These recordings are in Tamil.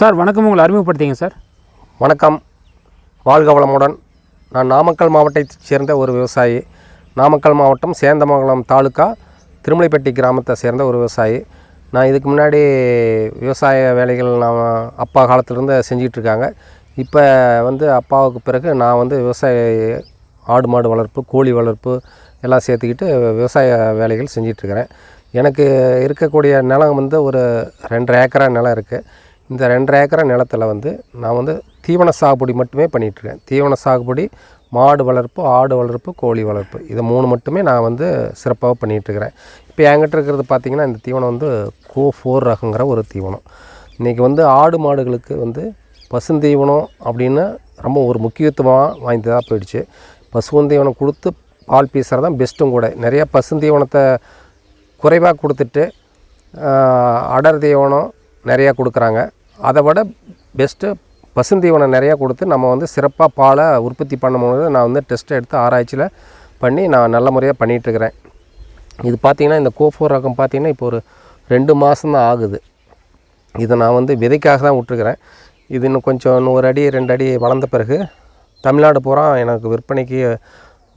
சார் வணக்கம். உங்களை அறிமுகப்படுத்திங்க சார். வணக்கம். வாழ்க வளமுடன். நான் நாமக்கல் மாவட்டத்தைச் சேர்ந்த ஒரு விவசாயி. நாமக்கல் மாவட்டம் சேந்தமங்கலம் தாலுக்கா திருமலைப்பட்டி கிராமத்தை சேர்ந்த ஒரு விவசாயி. நான் இதுக்கு முன்னாடி விவசாய வேலைகள் நான் அப்பா காலத்துலேருந்து செஞ்சிகிட்ருக்காங்க இப்போ வந்து அப்பாவுக்கு பிறகு நான் வந்து விவசாய ஆடு மாடு வளர்ப்பு கோழி வளர்ப்பு எல்லாம் சேர்த்துக்கிட்டு விவசாய வேலைகள் செஞ்சிட்ருக்கிறேன். எனக்கு இருக்கக்கூடிய நிலம் வந்து ஒரு ரெண்டரை ஏக்கரா நிலம் இருக்குது இந்த ரெண்டரை ஏக்கரை நிலத்தில் வந்து நான் வந்து தீவன சாகுபடி மட்டுமே பண்ணிகிட்ருக்கேன் தீவன சாகுபடி மாடு வளர்ப்பு ஆடு வளர்ப்பு கோழி வளர்ப்பு. இது மூணு மட்டுமே நான் வந்து சிறப்பாக பண்ணிகிட்ருக்கிறேன் இப்போ என்கிட்ட இருக்கிறது பார்த்திங்கன்னா இந்த தீவனம் வந்து கோ ஃபோர் ரகங்கிற ஒரு தீவனம். இன்றைக்கி வந்து ஆடு மாடுகளுக்கு வந்து பசுந்தீவனம் அப்படின்னு ரொம்ப ஒரு முக்கியத்துவமாக வாய்ந்ததாக போயிடுச்சு. பசுந்தீவனம் கொடுத்து பால் பீசுறது தான் பெஸ்ட்டும் கூட. நிறையா பசுந்தீவனத்தை குறைவாக கொடுத்துட்டு அடர் தீவனம் நிறையா கொடுக்குறாங்க. அதை விட பெஸ்ட்டு பசுந்தீவனம் நிறையா கொடுத்து நம்ம வந்து சிறப்பாக பாலை உற்பத்தி பண்ணும்போது நான் வந்து டெஸ்ட் எடுத்து ஆராய்ச்சியில் பண்ணி நான் நல்ல முறையாக பண்ணிகிட்ருக்கிறேன் இது பார்த்திங்கன்னா இந்த கோஃபோர் ரகம் பார்த்திங்கன்னா இப்போ ஒரு ரெண்டு மாதம்தான் ஆகுது. இதை நான் வந்து விதைக்காக தான் விட்டுருக்குறேன். இது இன்னும் கொஞ்சம் இன்னும் ஒரு அடி ரெண்டு அடி வளர்ந்த பிறகு தமிழ்நாடு பூரா எனக்கு விற்பனைக்கு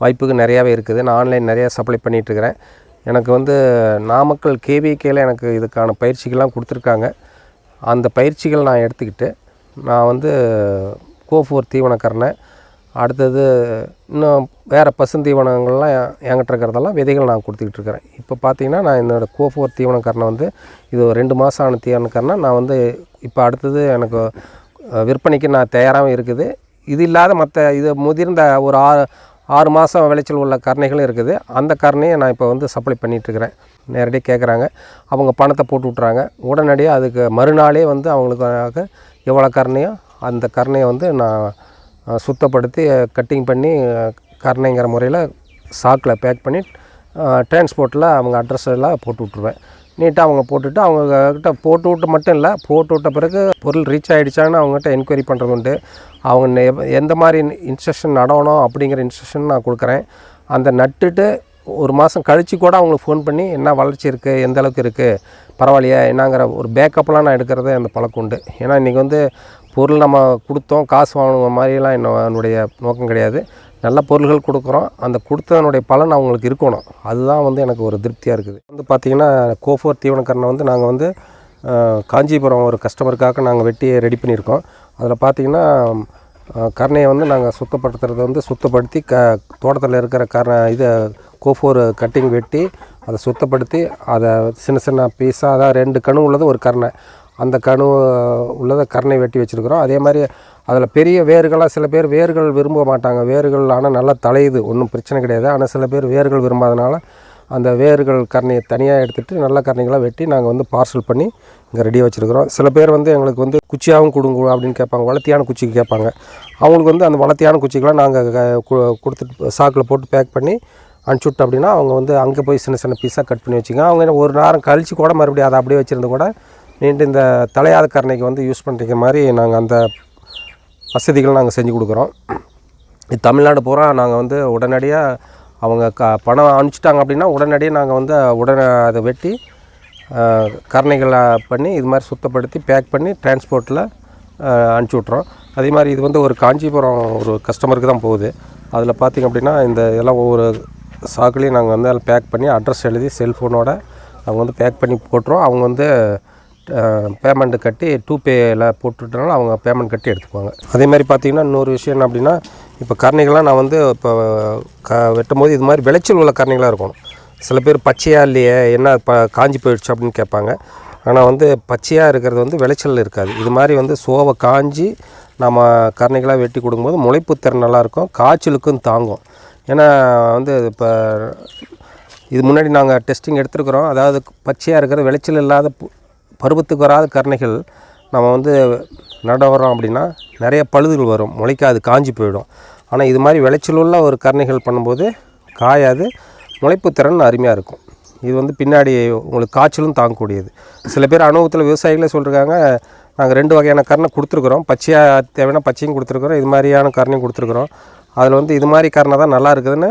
வாய்ப்புக்கு நிறையாவே இருக்குது. நான் ஆன்லைன் நிறையா சப்ளை பண்ணிகிட்ருக்கிறேன் எனக்கு வந்து நாமக்கல் கேவிகேயில் எனக்கு இதுக்கான பயிற்சிகள்லாம் கொடுத்துருக்காங்க. அந்த பயிற்சிகள் நான் எடுத்துக்கிட்டு நான் வந்து கோஃபோர் தீவனக்கரணை அடுத்தது இன்னும் வேறு பசுந்தீவனங்கள்லாம் என்கிட்ட இருக்கிறதெல்லாம் விதைகள் நான் கொடுத்துக்கிட்டு இருக்கிறேன். இப்போ பார்த்தீங்கன்னா நான் என்னோடய கோஃபோர் தீவனக்கரணை வந்து இது ஒரு ரெண்டு மாதம் ஆன தீவனக்கரணை நான் வந்து இப்போ அடுத்தது எனக்கு விற்பனைக்கு நான் தயாராகவும் இருக்குது. இது இல்லாத மற்ற இது முதிர்ந்த ஒரு ஆறு ஆறு மாதம் விளைச்சல் உள்ள கரணைகளும் இருக்குது. அந்த கரணையை நான் இப்போ வந்து சப்ளை பண்ணிகிட்ருக்கிறேன் நேரடியாக கேட்குறாங்க அவங்க பணத்தை போட்டு விட்றாங்க உடனடியாக அதுக்கு மறுநாளே வந்து அவங்களுக்காக எவ்வளோ கரணையோ அந்த கரணையை வந்து நான் சுத்தப்படுத்தி கட்டிங் பண்ணி கருணைங்கிற கரணைங்கிற முறையில் சாக்கில் பேக் பண்ணி டிரான்ஸ்போர்ட்டில் அவங்க அட்ரஸ் எல்லாம் போட்டு விட்ருவேன் நீட்டாக அவங்க போட்டுட்டு அவங்கக்கிட்ட போட்டு விட்டு மட்டும் இல்லை போட்டு விட்ட பிறகு பொருள் ரீச் ஆகிடுச்சான்னு அவங்ககிட்ட என்கொயரி பண்ணுறது உண்டு. அவங்க எந்த மாதிரி இன்ஸ்ட்ரக்ஷன் நடணும் அப்படிங்கிற இன்ஸ்ட்ரக்ஷன் நான் கொடுக்குறேன். அந்த நட்டுட்டு ஒரு மாதம் கழித்து கூட அவங்களுக்கு ஃபோன் பண்ணி என்ன வளர்ச்சி இருக்குது எந்த அளவுக்கு இருக்குது பரவாயில்லையா என்னங்கிற ஒரு பேக்கப்லாம் நான் எடுக்கிறது அந்த பழக்கம் உண்டு. ஏன்னா இன்றைக்கி வந்து பொருள் நம்ம கொடுத்தோம் காசு வாங்கணுங்கிற மாதிரிலாம் என்னோட என்னுடைய நோக்கம் கிடையாது. நல்ல பொருள்கள் கொடுக்குறோம். அந்த கொடுத்ததனுடைய பலன் அவங்களுக்கு இருக்கணும். அதுதான் வந்து எனக்கு ஒரு திருப்தியாக இருக்குது. வந்து பார்த்திங்கன்னா கோஃபோர் தீவனக்கரணை வந்து நாங்கள் வந்து காஞ்சிபுரம் ஒரு கஸ்டமருக்காக நாங்கள் வெட்டி ரெடி பண்ணியிருக்கோம். அதில் பார்த்திங்கன்னா அஹ், கரணையை வந்து நாங்கள் சுத்தப்படுத்துறது வந்து சுத்தப்படுத்தி க தோட்டத்தில் இருக்கிற கர இதை கோஃபோர் கட்டிங் வெட்டி அதை சுத்தப்படுத்தி அதை சின்ன சின்ன பீஸாக அதாவது ரெண்டு கணு உள்ளது ஒரு கரணை. அந்த கணு உள்ளதை கரணை வெட்டி வச்சுருக்குறோம். அதே மாதிரி அதில் பெரிய வேர்களாக சில பேர் வேர்கள் விரும்ப மாட்டாங்க. வேர்கள் ஆனால் நல்லா தலையுது ஒன்றும் பிரச்சனை கிடையாது. ஆனால் சில பேர் வேர்கள் விரும்பாதனால அந்த வேர்கள் கரணையை தனியாக எடுத்துகிட்டு நல்ல கரணிகளாக வெட்டி நாங்கள் வந்து பார்சல் பண்ணி இங்கே ரெடியாக வச்சுருக்குறோம். சில பேர் வந்து எங்களுக்கு வந்து குச்சியாகவும் கொடுங்க அப்படின்னு கேட்பாங்க வளர்த்தியான குச்சிக்கு கேட்பாங்க. அவங்களுக்கு வந்து அந்த வளர்த்தியான குச்சிக்கெலாம் நாங்கள் கொடுத்துட்டு சாக்கில் போட்டு பேக் பண்ணி அனுப்பிச்சுட்டு அப்படின்னா அவங்க வந்து அங்கே போய் சின்ன சின்ன பீஸாக கட் பண்ணி வச்சுங்க அவங்க என்ன ஒரு நேரம் கழித்து கூட மறுபடியும் அதை அப்படியே வச்சுருந்து கூட நீண்டு இந்த தலையாத கரணைக்கு வந்து யூஸ் பண்ணுற மாதிரி நாங்கள் அந்த வசதிகள் நாங்கள் செஞ்சு கொடுக்குறோம். இது தமிழ்நாடு பூரா நாங்கள் வந்து உடனடியாக அவங்க க பணம் அனுப்பிச்சிட்டாங்க அப்படின்னா உடனடியாக நாங்கள் வந்து உடனே அதை வெட்டி கருணைகளை கரணைகளை பண்ணி இது மாதிரி சுத்தப்படுத்தி பேக் பண்ணி டிரான்ஸ்போர்ட்டில் அனுப்பிச்சி விட்றோம் அதே மாதிரி இது வந்து ஒரு காஞ்சிபுரம் ஒரு கஸ்டமருக்கு தான் போகுது. அதில் பார்த்திங்க அப்படின்னா இந்த இதெல்லாம் ஒவ்வொரு சாக்குலேயும் நாங்கள் வந்து அதில் பேக் பண்ணி அட்ரஸ் எழுதி செல்ஃபோனோட அவங்க வந்து பேக் பண்ணி போட்டுருவோம் அவங்க வந்து பேமெண்ட்டு கட்டி டூ பேயில் போட்டுட்டனால அவங்க பேமெண்ட் கட்டி எடுத்துக்குவாங்க. அதே மாதிரி பார்த்தீங்கன்னா இன்னொரு விஷயம் என்ன அப்படின்னா இப்போ கரணிகள்லாம் நான் வந்து இப்போ க வெட்டும் போது இது மாதிரி விளைச்சல் உள்ள கரணிகளாக இருக்கணும். சில பேர் பச்சையாக இல்லையே என்ன இப்போ காஞ்சி போயிடுச்சு அப்படின்னு கேட்பாங்க. ஆனால் வந்து பச்சையாக இருக்கிறது வந்து விளைச்சல் இருக்காது. இது மாதிரி வந்து சோவை காஞ்சி நம்ம கரணிகளாக வெட்டி கொடுக்கும்போது முளைப்பு திறன் நல்லாயிருக்கும் காய்ச்சலுக்கும் தாங்கும். ஏன்னா வந்து இப்போ இது முன்னாடி நாங்கள் டெஸ்டிங் எடுத்துருக்குறோம். அதாவது பச்சையாக இருக்கிற விளைச்சல் இல்லாத பருவத்துக்கு வராத கருணைகள் நம்ம வந்து நடவரோம் அப்படின்னா நிறைய பழுதுகள் வரும். முளைக்காது காஞ்சி போயிடும். ஆனால் இது மாதிரி விளைச்சல் உள்ள ஒரு கருணைகள் பண்ணும்போது காயாது முளைப்பு திறன் அருமையாக இருக்கும். இது வந்து பின்னாடி உங்களுக்கு காய்ச்சலும் தாங்கக்கூடியது. சில பேர் அனுபவத்தில் விவசாயிகளே சொல்லியிருக்காங்க நாங்கள் ரெண்டு வகையான கரணை கொடுத்துருக்குறோம். பச்சையாக தேவையான பச்சையும் கொடுத்துருக்குறோம். இது மாதிரியான கருணையும் கொடுத்துருக்குறோம். அதில் வந்து இது மாதிரி கருணை தான் நல்லா இருக்குதுன்னு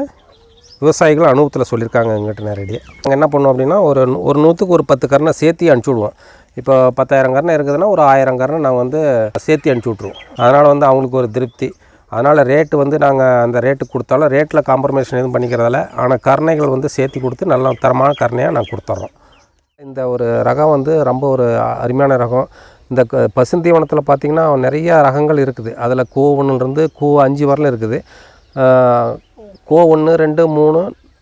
விவசாயிகள் அனுபவத்தில் சொல்லியிருக்காங்க எங்கிட்ட நேரடியாக நாங்கள் என்ன பண்ணுவோம் அப்படின்னா ஒரு ஒரு நூற்றுக்கு ஒரு பத்து கரணை சேர்த்தி அனுப்பிச்சி விடுவோம். இப்போ பத்தாயிரம் கரணை இருக்குதுன்னா ஒரு ஆயிரம் கரணை நாங்கள் வந்து சேர்த்து அனுப்பிச்சி விட்ருவோம் அதனால் வந்து அவங்களுக்கு ஒரு திருப்தி. அதனால் ரேட்டு வந்து நாங்கள் அந்த ரேட்டு கொடுத்தாலும் ரேட்டில் காம்ப்ரமைஷன் எதுவும் பண்ணிக்கிறதால ஆனால் கருணைகள் வந்து சேர்த்து கொடுத்து நல்ல தரமான கருணையாக நாங்கள் கொடுத்துட்றோம் இந்த ஒரு ரகம் வந்து ரொம்ப ஒரு அருமையான ரகம். இந்த க- பசுந்தீவனத்தில் பார்த்திங்கன்னா நிறைய ரகங்கள் இருக்குது. அதில் கூ ஒன்றுலேருந்து கூ அஞ்சு வரலும் இருக்குது. கோ ஒன்று ரெண்டு மூணு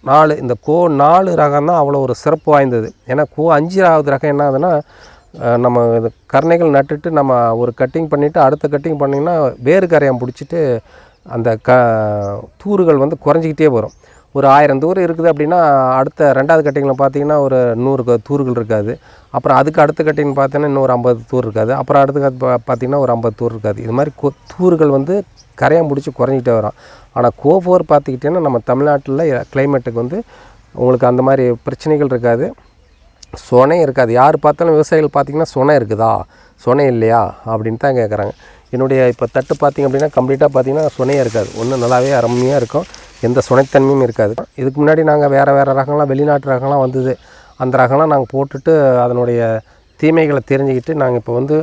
நாலு. இந்த கோ நாலு ரகம் தான் அவ்வளோ ஒரு சிறப்பு வாய்ந்தது. ஏன்னா கோ அஞ்சாவது ரகம் என்ன ஆகுதுன்னா நம்ம இது கருணைகள் நட்டுட்டு நம்ம ஒரு கட்டிங் பண்ணிவிட்டு அடுத்த கட்டிங் பண்ணிங்கன்னா வேறு கரையான் பிடிச்சிட்டு அந்த க தூறுகள் வந்து குறைஞ்சிக்கிட்டே வரும். ஒரு ஆயிரம் தூர் இருக்குது அப்படின்னா அடுத்த ரெண்டாவது கட்டிங்கில் பார்த்தீங்கன்னா ஒரு நூறு தூர்கள் இருக்காது. அப்புறம் அதுக்கு அடுத்த கட்டிங் பார்த்தீங்கன்னா இன்னொரு ஐம்பது தூர் இருக்காது. அப்புறம் அடுத்த பார்த்தீங்கன்னா ஒரு ஐம்பது தூர் இருக்காது. இது மாதிரி தூர்கள் வந்து கரையான் பிடிச்சி குறைஞ்சிட்டே வரும். ஆனால் கோஃபோர் பார்த்துக்கிட்டிங்கன்னா நம்ம தமிழ்நாட்டில் கிளைமேட்டுக்கு வந்து உங்களுக்கு அந்த மாதிரி பிரச்சனைகள் இருக்காது. சொனை இருக்காது. யார் பார்த்தாலும் விவசாயிகள் பார்த்தீங்கன்னா சொனை இருக்குதா? சொனை இல்லையா? அப்படின்னு தான் கேட்குறாங்க என்னுடைய இப்போ தட்டு பார்த்தீங்க அப்படின்னா கம்ப்ளீட்டாக பார்த்தீங்கன்னா சொனையே இருக்காது. ஒன்றும் நல்லாவே அருமையாக இருக்கும். எந்த சுனைத்தன்மையும் இருக்காது. இதுக்கு முன்னாடி நாங்கள் வேறு வேறு ரகம்லாம் வெளிநாட்டு ரகம்லாம் வந்தது. அந்த ரகம்லாம் நாங்கள் போட்டுட்டு அதனுடைய தீமைகளை தெரிஞ்சுக்கிட்டு நாங்கள் இப்போ வந்து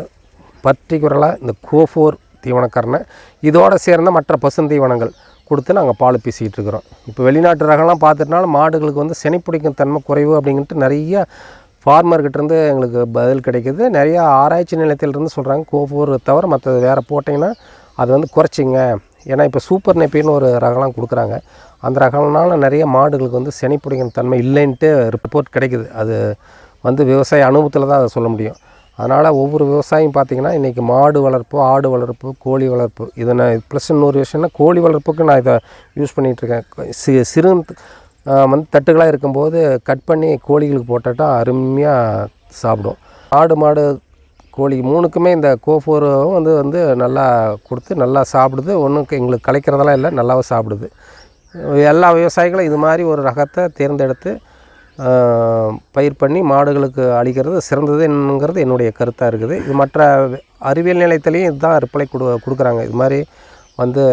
பர்டிகுலராக இந்த கோஃபோர் தீவனக்கரணை இதோடு சேர்ந்த மற்ற பசுந்தீவனங்கள் கொடுத்து நாங்கள் பால் பீசிக்கிட்டு இருக்கிறோம். இப்போ வெளிநாட்டு ரகம்லாம் பார்த்துட்டனால மாடுகளுக்கு வந்து செனை பிடிக்கும் தன்மை குறைவு அப்படின்ட்டு நிறைய ஃபார்மர்கிட்டேருந்து எங்களுக்கு பதில் கிடைக்கிது. நிறையா ஆராய்ச்சி நிலையத்திலிருந்து சொல்கிறாங்க கோஃபோர் தவிர மற்றது வேறு போட்டிங்கன்னா அது வந்து குறைச்சிங்க. ஏன்னா இப்போ சூப்பர் நெப்பின்னு ஒரு ரகம்லாம் கொடுக்குறாங்க. அந்த ரகம்னால நிறைய மாடுகளுக்கு வந்து செனை பிடிக்கிற தன்மை இல்லைன்ட்டு ரிப்போர்ட் கிடைக்குது. அது வந்து விவசாய அனுபவத்தில் தான் அதை சொல்ல முடியும். அதனால் ஒவ்வொரு விவசாயியும் பார்த்திங்கன்னா இன்றைக்கி மாடு வளர்ப்பு ஆடு வளர்ப்பு கோழி வளர்ப்பு இதை நான் ப்ளஸ் இன்னொரு விஷயம்னா கோழி வளர்ப்புக்கு நான் இதை யூஸ் பண்ணிகிட்ருக்கேன் சி சிறு வந்து தட்டுகளாக இருக்கும்போது கட் பண்ணி கோழிகளுக்கு போட்டுட்டா அருமையாக சாப்பிடும். ஆடு மாடு கோழி மூணுக்குமே இந்த கோஃபோரும் வந்து வந்து நல்லா கொடுத்து நல்லா சாப்பிடுது. ஒன்றும் எங்களுக்கு கலைக்கிறதெல்லாம் இல்லை நல்லாவும் சாப்பிடுது. எல்லா விவசாயிகளும் இது மாதிரி ஒரு ரகத்தை தேர்ந்தெடுத்து பயிர் பண்ணி மாடுகளுக்கு அளிக்கிறது சிறந்தது என்னுடைய கருத்தாக இருக்குது. இது மற்ற அறிவியல் நிலையத்திலையும் இதுதான் ரிப்ளை கொடு கொடுக்குறாங்க. இது மாதிரி வந்து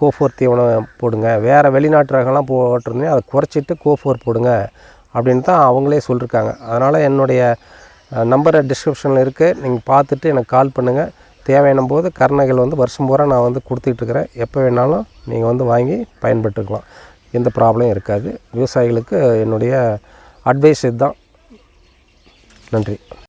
கோஃபோர் தீவனம் போடுங்க. வேறு வெளிநாட்டு ரகம்லாம் போட்டிருந்தீங்க அதை குறைச்சிட்டு கோஃபோர் போடுங்க அப்படின்னு தான் அவங்களே சொல்லியிருக்காங்க அதனால் என்னுடைய நம்பரை டிஸ்கிரிப்ஷனில் இருக்குது நீங்கள் பார்த்துட்டு எனக்கு கால் பண்ணுங்கள் தேவையான போது கருணைகள் வந்து வருஷம் பூரா நான் வந்து கொடுத்துட்ருக்குறேன் எப்போ வேணாலும் நீங்கள் வந்து வாங்கி பயன்பட்டுக்கலாம். எந்த ப்ராப்ளம் இருக்காது. விவசாயிகளுக்கு என்னுடைய அட்வைஸ் இதுதான். நன்றி.